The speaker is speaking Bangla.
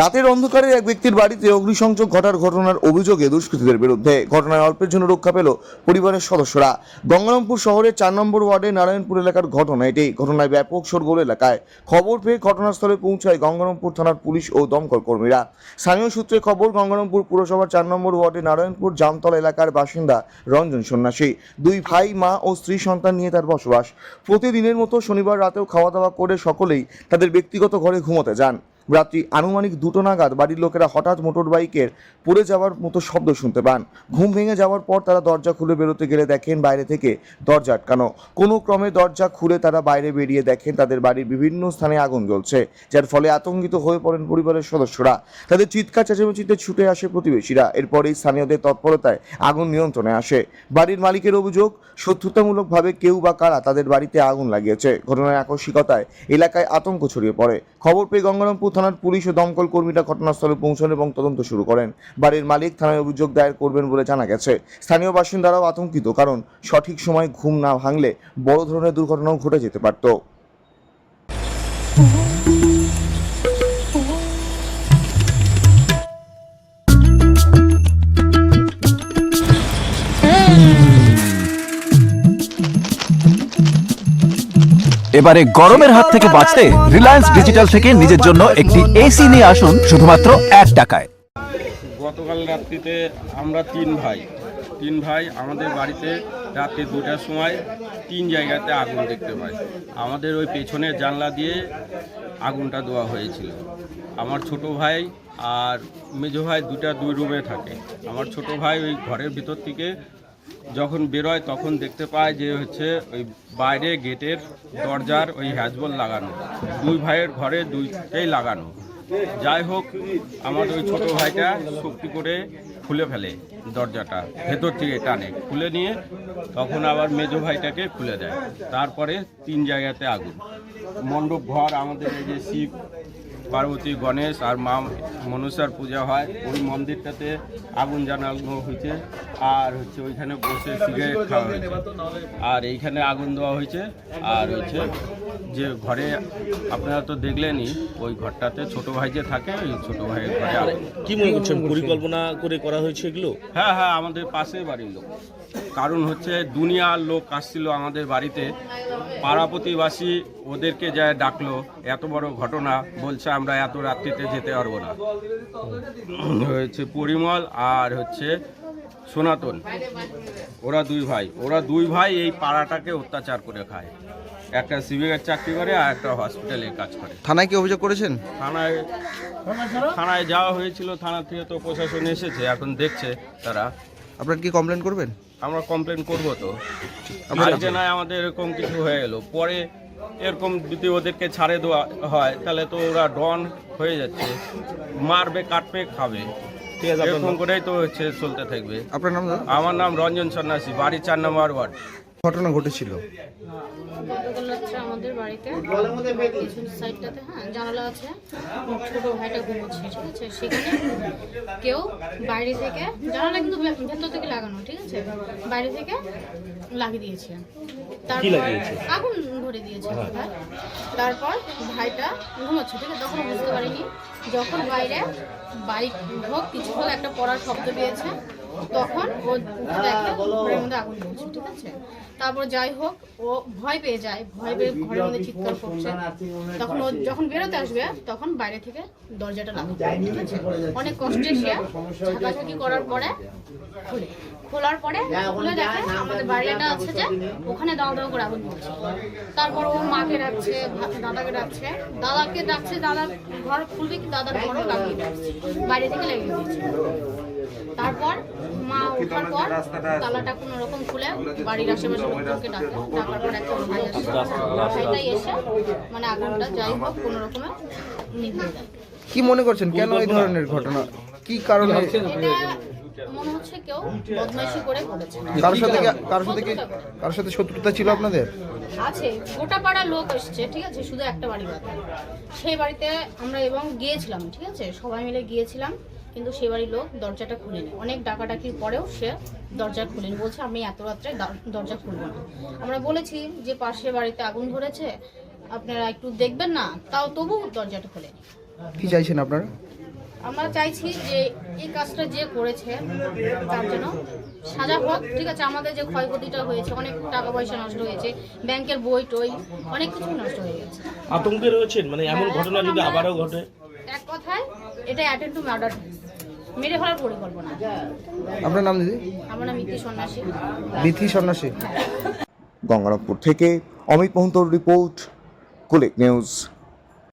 রাতের অন্ধকারে এক ব্যক্তির বাড়িতে অগ্নিসংযোগ ঘটার ঘটনার অভিযোগে দুষ্কৃতীদের বিরুদ্ধে ঘটনায় অল্পের জন্য রক্ষা পেল পরিবারের সদস্যরা। গঙ্গারামপুর শহরের চার নম্বর ওয়ার্ডে নারায়ণপুর এলাকার ঘটনা। এটি ঘটনায় ব্যাপক শোরগোল এলাকায়। খবর পেয়ে ঘটনাস্থলে পৌঁছায় গঙ্গারামপুর থানার পুলিশ ও দমকল কর্মীরা। স্থানীয় সূত্রে খবর, গঙ্গারামপুর পুরসভার চার নম্বর ওয়ার্ডে নারায়ণপুর জামতলা এলাকার বাসিন্দা রঞ্জন সন্ন্যাসী, দুই ভাই, মা ও স্ত্রী সন্তান নিয়ে তার বসবাস। প্রতিদিনের মতো শনিবার রাতেও খাওয়া দাওয়া করে সকলেই তাদের ব্যক্তিগত ঘরে ঘুমোতে যান। রাত্রি আনুমানিক দুটো নাগাদ বাড়ির লোকেরা হঠাৎ মোটর বাইকের পড়ে যাওয়ার মতো শব্দ শুনতে পান। ঘুম ভেঙে যাওয়ার পর তারা দরজা খুলে বেরোতে গেলে দেখেন বাইরে থেকে দরজা আটকানো। কোনো ক্রমে দরজা খুলে তারা বাইরে বেরিয়ে দেখেন তাদের বাড়ির বিভিন্ন স্থানে আগুন জ্বলছে, যার ফলে আতঙ্কিত হয়ে পড়েন পরিবারের সদস্যরা। তাদের চিৎকার, চেঁচামেচিতে ছুটে আসে প্রতিবেশীরা। এরপরেই স্থানীয়দের তৎপরতায় আগুন নিয়ন্ত্রণে আসে। বাড়ির মালিকের অভিযোগ, শত্রুতামূলকভাবে কেউ বা কারা তাদের বাড়িতে আগুন লাগিয়েছে। ঘটনার আকস্মিকতায় এলাকায় আতঙ্ক ছড়িয়ে পড়ে। খবর পেয়ে গঙ্গারামপুর থানার পুলিশ ও দমকল কর্মীরা ঘটনাস্থলে পৌঁছান এবং তদন্ত শুরু করেন। বাড়ির মালিক থানায় অভিযোগ দায়ের করবেন বলে জানা গেছে। স্থানীয় বাসিন্দারাও আতঙ্কিত, কারণ সঠিক সময় ঘুম না ভাঙলে বড় ধরনের দুর্ঘটনাও ঘটে যেতে পারত। এবারে গরমের হাত থেকে বাঁচতে রিলায়েন্স ডিজিটাল থেকে নিজের জন্য একটি এসি নিয়ে আসুন শুধুমাত্র এক টাকায়। গতকাল রাত্রিতে আমরা তিন ভাই তিন ভাই আমাদের বাড়িতে রাত্রি দুটার সময় তিন জায়গাতে আগুন দেখতে পাই। আমাদের ওই পেছনের জানলা দিয়ে আগুনটা দেওয়া হয়েছিল। আমার ছোট ভাই আর মেজো ভাই দুটা দুই রুমে থাকে। আমার ছোট ভাই ওই ঘরের ভিতর থেকে যখন বেরোয় তখন দেখতে পায় যে হচ্ছে ওই বাইরে গেটের দরজার ওই হ্যাজবল লাগানো। দুই ভাইয়ের ঘরে দুইটাই লাগানো। যাই হোক, আমার ওই ছোটো ভাইটা শক্তি করে খুলে ফেলে দরজাটা, ভেতর থেকে টানে। খুলে নিয়ে তখন আবার মেজো ভাইটাকে খুলে দেয়। তারপরে তিন জায়গাতে আগুন। মণ্ডপ ঘর আমাদের এই যে শিব পার্বতী গণেশ আর মা মনসার পূজা হয়। ওই মন্দিরটাতে আগুন জানানো হয়েছে আর হচ্ছে ওইখানে বসে সিগারেট খাওয়া হয়েছে। আর এইখানে আগুন দেওয়া হয়েছে। আর হচ্ছে যে ঘরে আপনারা তো দেখলেনই ওই ঘরটাতে ছোট ভাই যে থাকে ওই ছোট ভাইয়ের ঘরে কি মনে করছেন? পরিকল্পনা করে করা হয়েছে এগুলো? হ্যাঁ হ্যাঁ আমাদের পাশে বাড়ির লোক। কারণ হচ্ছে দুনিয়ার লোক আসছিল আমাদের বাড়িতে। পাড়া প্রতিবাসী ওদেরকে যায় ডাকলো এত বড় ঘটনা বলছে আমরা এত রাত্রিতে যেতে পারব না। হচ্ছে পরিমল আর হচ্ছে সনাতন। ওরা দুই ভাই। ওরা দুই ভাই এই পাড়াটাকে অত্যাচার করে খায়। একটা সিভিকের চাকরি করে আর একটা হসপিটালে কাজ করে। থানায় কি অভিযোগ করেছেন? থানায় থানায় যাওয়া হয়েছিল থানা থেকে তো প্রশাসন এসেছে এখন দেখছে তারা। আপনার কি কমপ্লেন করবেন? আমরা কমপ্লেন করব তো। আজকে নয় আমাদের এরকম কিছু হয়ে গেলো। পরে এরকম যদি ওদেরকে ছাড়ে দেওয়া হয় তাহলে তো ওরা ডন হয়ে যাচ্ছে। মারবে কাটবে খাবে। ঠিক আছে এরকম করেই তো হচ্ছে চলতে থাকবে। আপনার নাম আমার নাম রঞ্জন সন্ন্যাসী বাড়ি চার নম্বর ওয়ার্ড। ঘটনা ঘটেছিল? গতকাল হচ্ছে আমাদের বাড়িতে পিছন সাইডটাতে হ্যাঁ জানালা আছে। ছোট ভাইটা ঘুমোচ্ছে ঠিক আছে? সেখানে কেউ বাইরে থেকে জানালা কিন্তু ভেতর থেকে লাগানো ঠিক আছে? বাইরে থেকে লাগিয়ে দিয়েছে। তারপর? আগুন ধরে দিয়েছে ভাই তারপর ভাইটা ঘুমোচ্ছে ঠিক আছে? তখন বুঝতে পারিনি। যখন বাইরে বাইক হোক কিছু হোক একটা পড়ার শব্দ পেয়েছে। তখন ও উঠে দেখে ঘরের মধ্যে আগুন জ্বলছে ঠিক আছে? তারপর যাই হোক ও ভয় পেয়ে যায় ভয় পেয়ে ঘরের মধ্যে চিৎকার করছে। তখন ও যখন বেরোতে আসবে তখন বাইরে থেকে দরজাটা লাগবে ঠিক আছে? অনেক কষ্টে সে ঝাঁকাঝাঁকি করার পরে খুলে। খোলার পরে খুলে দেখে আমাদের বাড়িটা আছে যে ওখানে দাও দাও করে আগুন জ্বলছে। তারপর ও মাকে ডাকছে দাদাকে ডাকছে। দাদাকে ডাকছে দাদার ঘর খুলবে কি দাদার ঘরও লাগিয়ে ডাকছে বাইরে থেকে লাগিয়ে দিয়েছে তারপর মা ওঠার পর তালাটা কোনো রকম খুলে বাড়ির আশেপাশে লোকজনকে ডাকে। ডাকার পর একটা ভাই আসে। ভাইটাই এসে মানে আগুনটা যাই হোক কোনো রকমে নিভিয়ে কি মনে করছেন? কেন এই ধরনের ঘটনা? কি কারণে? মনে হচ্ছে কেউ বদমাইশি করে করেছে। কারোর সাথে কারোর সাথে কারোর সাথে শত্রুতা ছিল আপনাদের? আছে গোটা পাড়া লোক এসছে ঠিক আছে? শুধু একটা বাড়ি বাদ। সেই বাড়িতে আমরা এবং গিয়েছিলাম ঠিক আছে? সবাই মিলে গিয়েছিলাম। কিন্তু সে বাড়ির লোক দরজাটা খুলেনি। অনেক ডাকাডাকির পরেও সে দরজা খুলেনি। বলছে আমি এত রাত্রে দর- দরজা খুলবো না। আমরা বলেছি যে পাশের বাড়িতে আগুন ধরেছে। আপনারা একটু দেখবেন না। তাও তবু দরজাটা খোলেনি। কি চাইছেন আপনারা? আমরা চাইছি যে এই কাজটা যে করেছে তার জন্য সাজা হোক। ঠিক আছে আমাদের যে ক্ষয়ক্ষতিটা হয়েছে অনেক টাকা পয়সা নষ্ট হয়েছে ব্যাংকের বই টই অনেক কিছু নষ্ট হয়ে গেছে। আতঙ্কে রয়েছেন? মানে এমন ঘটনা যদি আবারও ঘটে? এক কথায় এটা অ্যাটেন্ড টু মার্ডার মেরে ফেলার পরিকল্পনা। আপনার নাম দিদি? আমার নাম ইতি সন্ন্যাসী। বিথি সন্ন্যাসী। গঙ্গারামপুর থেকে অমিত মহন্তর রিপোর্ট কুলেক নিউজ।